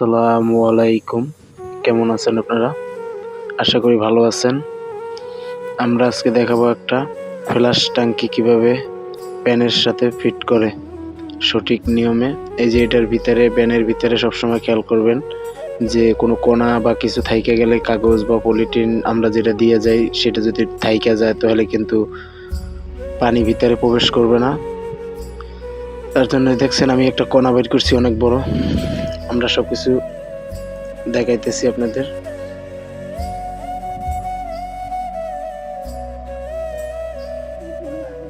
আসসালামু আলাইকুম। কেমন আছেন আপনারা? আশা করি ভালো আছেন। আমরা আজকে দেখাবো একটা ফ্ল্যাশ ট্যাঙ্কি কীভাবে প্যানের সাথে ফিট করে। সঠিক নিয়মে। এই যে এটার ভিতরে, প্যানের ভিতরে সবসময় খেয়াল করবেন যে কোনো কোনা বা কিছু থাইকে গেলে কাগজ বা পলিটিন আমরা যেটা দিয়ে যাই, সেটা যদি থাইকা যায় তাহলে কিন্তু পানি ভিতরে প্রবেশ করবে না। তার জন্য দেখছেন আমি একটা কণা বের করছি, অনেক বড়। আমরা সবকিছু দেখাইতেছি আপনাদের।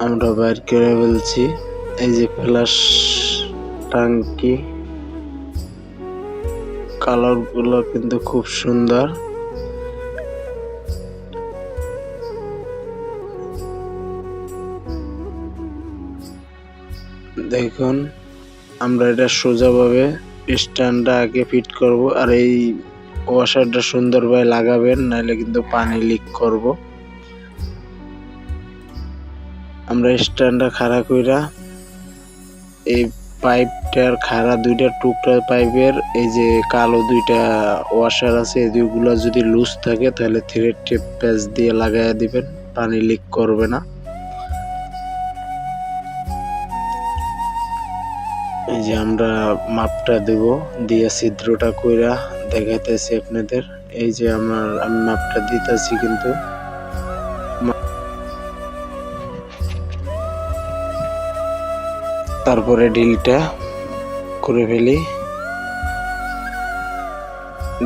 আমরা বাইর করে বলছি এই যে ফ্ল্যাশ টাঙ্কি। কালারগুলো কিন্তু খুব সুন্দর। দেখুন, আমরা এটা সোজাভাবে স্ট্যান্ডটা আগে ফিট করব আর এই ওয়াশারটা সুন্দরভাবে লাগাবেন, নাহলে কিন্তু পানি লিক করব। আমরা স্ট্যান্ডটা খাড়া কইরা এই পাইপটার খাড়া দুইটা টুকরা পাইপের এই যে কালো দুইটা ওয়াশার আছে, এই দুইগুলো যদি লুজ থাকে, তাহলে থ্রেড টেপ প্যাচ দিয়ে লাগাইয়া দিবেন, পানি লিক করবে না। এই যে আমরা মাপটা দেব, দিয়ে ছিদ্রটা কইরা দেখাইতেছি আপনাদের। এই যে আমার, আমি মাপটা দিতেছি কিন্তু। তারপরে ঢিলটা করে ফেলি।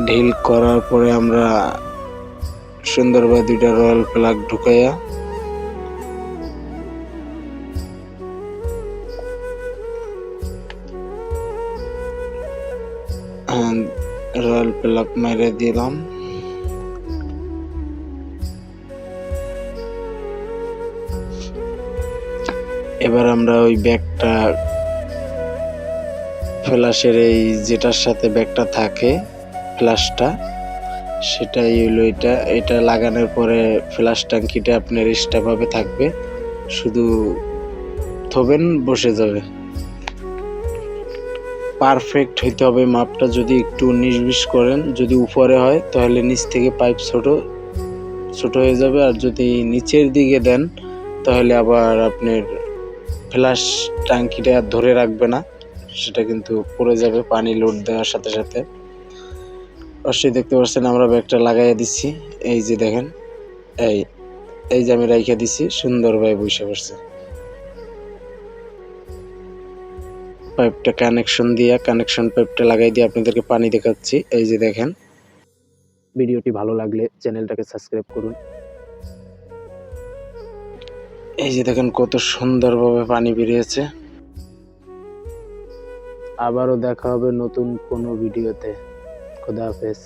ঢিল করার পরে আমরা সুন্দরভাবে দুইটা রয়্যাল প্লাগ ঢুকাইয়া রয়্যাল প্লাক মেরে দিলাম। এবার আমরা ওই ব্যাগটা ফ্ল্যাশের এই যেটার সাথে ব্যাগটা থাকে, ফ্ল্যাশটা, সেটাই হইল এটা। এটা লাগানোর পরে ফ্ল্যাশ ট্যাঙ্কিটা আপনার এক্সট্রাভাবে থাকবে। শুধু থবেন, বসে যাবে। পারফেক্ট হইতে হবে। মাপটা যদি একটু উনিশ করেন, যদি উপরে হয়, তাহলে নিচ থেকে পাইপ ছোট ছোট হয়ে যাবে। আর যদি নিচের দিকে দেন, তাহলে আবার আপনার ফ্ল্যাশ ট্যাঙ্কিটা ধরে রাখবে না। সেটা কিন্তু পড়ে যাবে, পানি লোড দেওয়ার সাথে সাথে। অবশ্যই দেখতে পাচ্ছেন, আমরা ব্যাগটা লাগাইয়া দিচ্ছি। এই যে দেখেন, এই এই যে আমি রাইখা দিছি, সুন্দরভাবে বসে পড়ছে। পাইপটা কানেকশন দিয়ে কানেকশন পাইপটা লাগাই দিয়ে আপনাদেরকে পানি দেখাচ্ছি। এই যে দেখেন। ভিডিওটি ভালো লাগলে চ্যানেলটাকে সাবস্ক্রাইব করুন। এই যে দেখেন কত সুন্দরভাবে পানি বেরিয়েছে। আবারও দেখা হবে নতুন কোনো ভিডিওতে। খোদা হাফেজ।